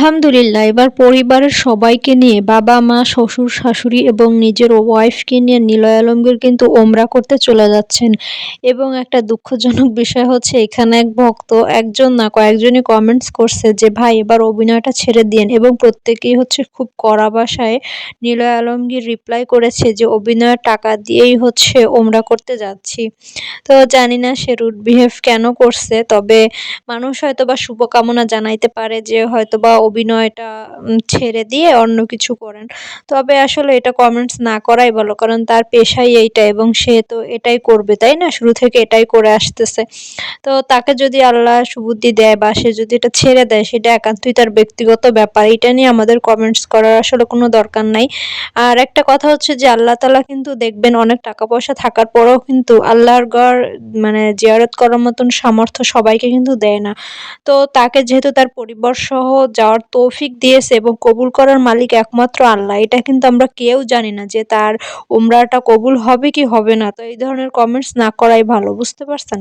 আলহামদুলিল্লাহ, এবার পরিবারের সবাইকে নিয়ে বাবা, মা, শ্বশুর, শাশুড়ি এবং নিজের ওয়াইফকে নিয়ে নিলয় আলমগীর কিন্তু ওমরা করতে চলে যাচ্ছেন। এবং একটা দুঃখজনক বিষয় হচ্ছে, এখানে এক ভক্ত একজন না, কয়েকজনই কমেন্টস করছে যে, ভাই, এবার অভিনয়টা ছেড়ে দিন এবং প্রত্যেকেই হচ্ছে খুব কড়া ভাষায় নিলয় আলমগীর রিপ্লাই করেছে যে, অভিনয়ের টাকা দিয়েই হচ্ছে ওমরা করতে যাচ্ছি। তো জানি না সে রুট বিহেভ কেন করছে, তবে মানুষ হয়তো বা শুভকামনা জানাইতে পারে যে হয়তো বা অভিনয়টা ছেড়ে দিয়ে অন্য কিছু করেন। তবে আসলে এটা কমেন্টস না করাই ভালো, কারণ তার পেশাই এইটা এবং সে তো এটাই করবে, তাই না? শুরু থেকে এটাই করে আসতেছে। তো তাকে যদি আল্লাহ সুবুদ্ধি দেয় বা সে যদি এটা ছেড়ে দেয়, সেটা একান্তই তার ব্যক্তিগত ব্যাপার। এটা নিয়ে আমাদের কমেন্টস করার আসলে কোনো দরকার নাই। আর একটা কথা হচ্ছে যে, আল্লাহ তালা কিন্তু দেখবেন অনেক টাকা পয়সা থাকার পরেও কিন্তু আল্লাহর গড় মানে জিয়ারত করার মতন সামর্থ্য সবাইকে কিন্তু দেয় না। তো তাকে যেহেতু তার পরিবার সহ যাওয়ার তৌফিক দিয়েছে এবং কবুল করার মালিক একমাত্র আল্লাহ। এটা কিন্তু আমরা কেউ জানি না যে তার উমরাটা কবুল হবে কি হবে না। তো এই ধরনের কমেন্টস না করাই ভালো, বুঝতে পারছেন?